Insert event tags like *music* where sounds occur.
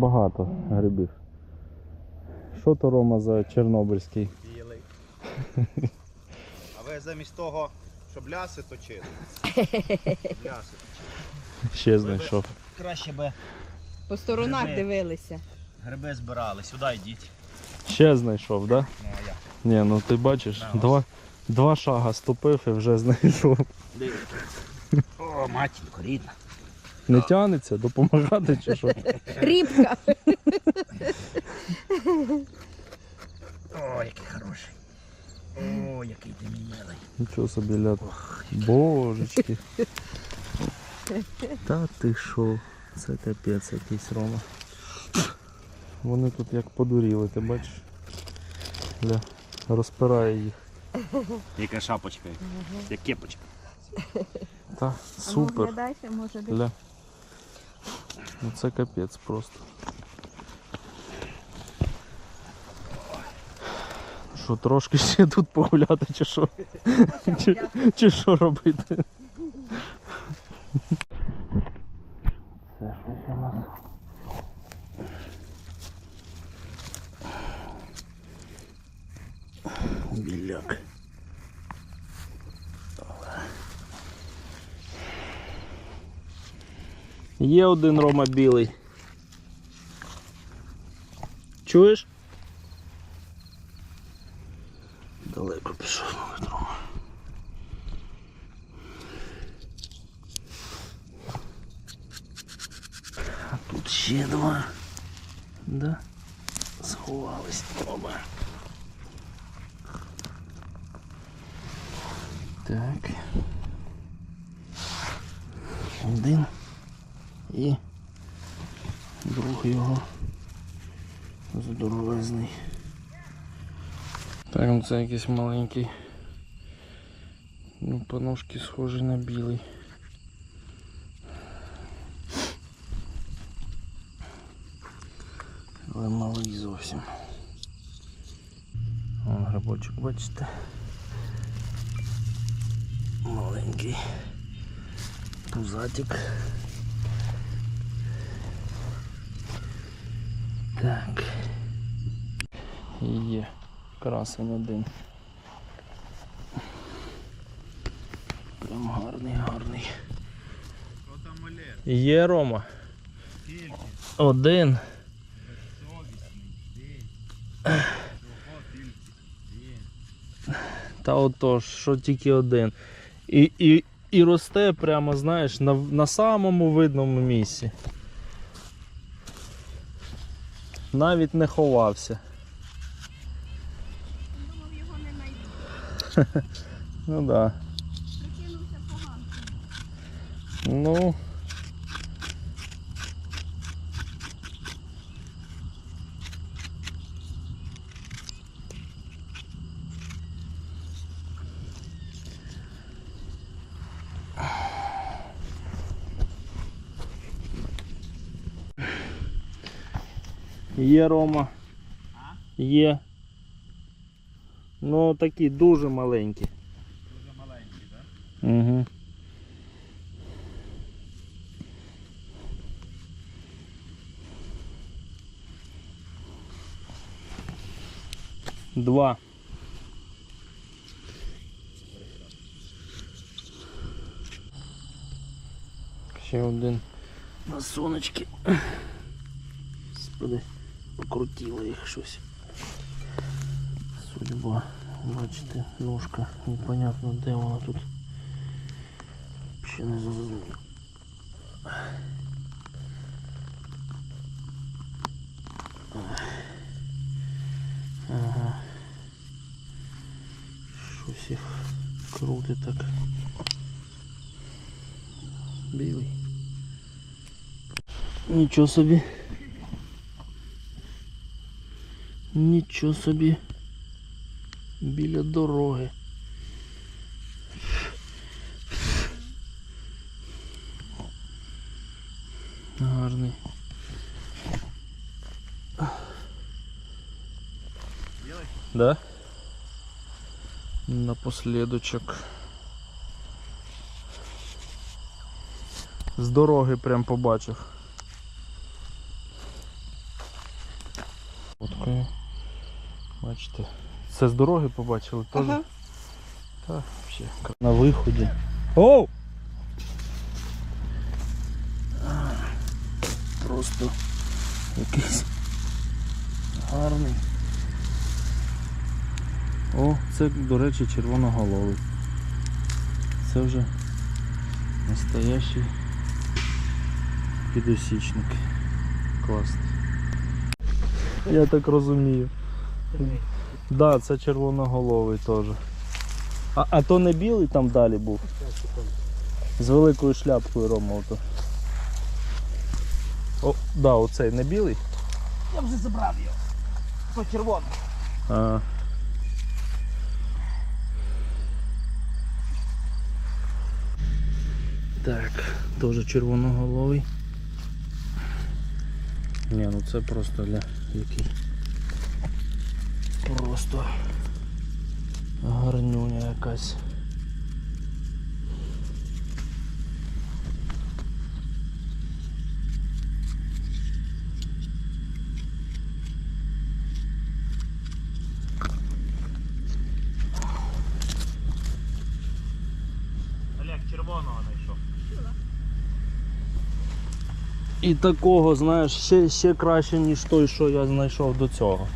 багато грибів. Що то Рома за Чорнобильський? Білий. А ви замість того, щоб ляси точили. *laughs* Ляси. Ще знайшов. Краще би По сторонах Гриби. дивилися. гриби збирали. Сюди йдіть. Ще знайшов, так? Да? Ну а? Ні, ну ти бачиш, два, два шага ступив і вже знайшов. Дивіться. О, матінко, рідна. Не тягнеться, допомагати чи що? Рібка. О, який хороший. О, який ти мій милий. Нічого собі ляд. Божечки. Та ти що? Це капець якийсь Рома. Вони тут як подуріли, ти бачиш? Ля, розпирає їх. Яка шапочка, як кепочка. Та, супер. може десь. Ля. Ну це капець просто. Що, трошки ще тут погуляти, чи що? Чи, чи що робити? Є один Рома білий. Чуєш? Далеко пішов мабуть, Рома. А тут ще два. Да? Сховались оба. Так. Один. І друг його здоровезний. Так, ну це якийсь маленький. Ну, по ножки схожий на білий. Але малий зовсім. Вон грибочок, бачите? Маленький. Пузатик. Так. І Є красень один. Прям гарний, гарний. Що там Олег? Є Рома. Один. Та отож, що тільки один. І, і, і росте прямо, знаєш, на, на самому видному місці. Навіть не ховався. Думав, його не знайду. *laughs* Ну так. Да. Прикинувся погано. Ну. Є Рома. Є. Ну такі дуже маленькі. Дуже маленький, так? Угу. Два. Ще один на сонечки. Господи, покрутило їх щось. Судьба. Бачите, ножка, непонятно де вона тут. Ще не зрозумів. Ага. Щось їх крути так. Білий. Нічого собі. Нічого собі. Біля дороги. Гарний. Да? Напоследочок. З дороги прям побачив. Фоткаю. Бачите. Це з дороги побачили теж? Ага. Так, взагалі. На виході. Оу! Просто якийсь гарний. О, це, до речі, червоноголовий. Це вже настоящий підосічник. Класний. Я так розумію. Так, да, це червоноголовий теж. А, а то не білий там далі був. З великою шляпкою Рома ото. О, да, оцей не білий. Я вже забрав його. По червоно. А. Так, теж червоноголовий. Ні, ну це просто для який. Просто гарнюня якась. І такого, знаєш, ще, ще краще, ніж той, що я знайшов до цього.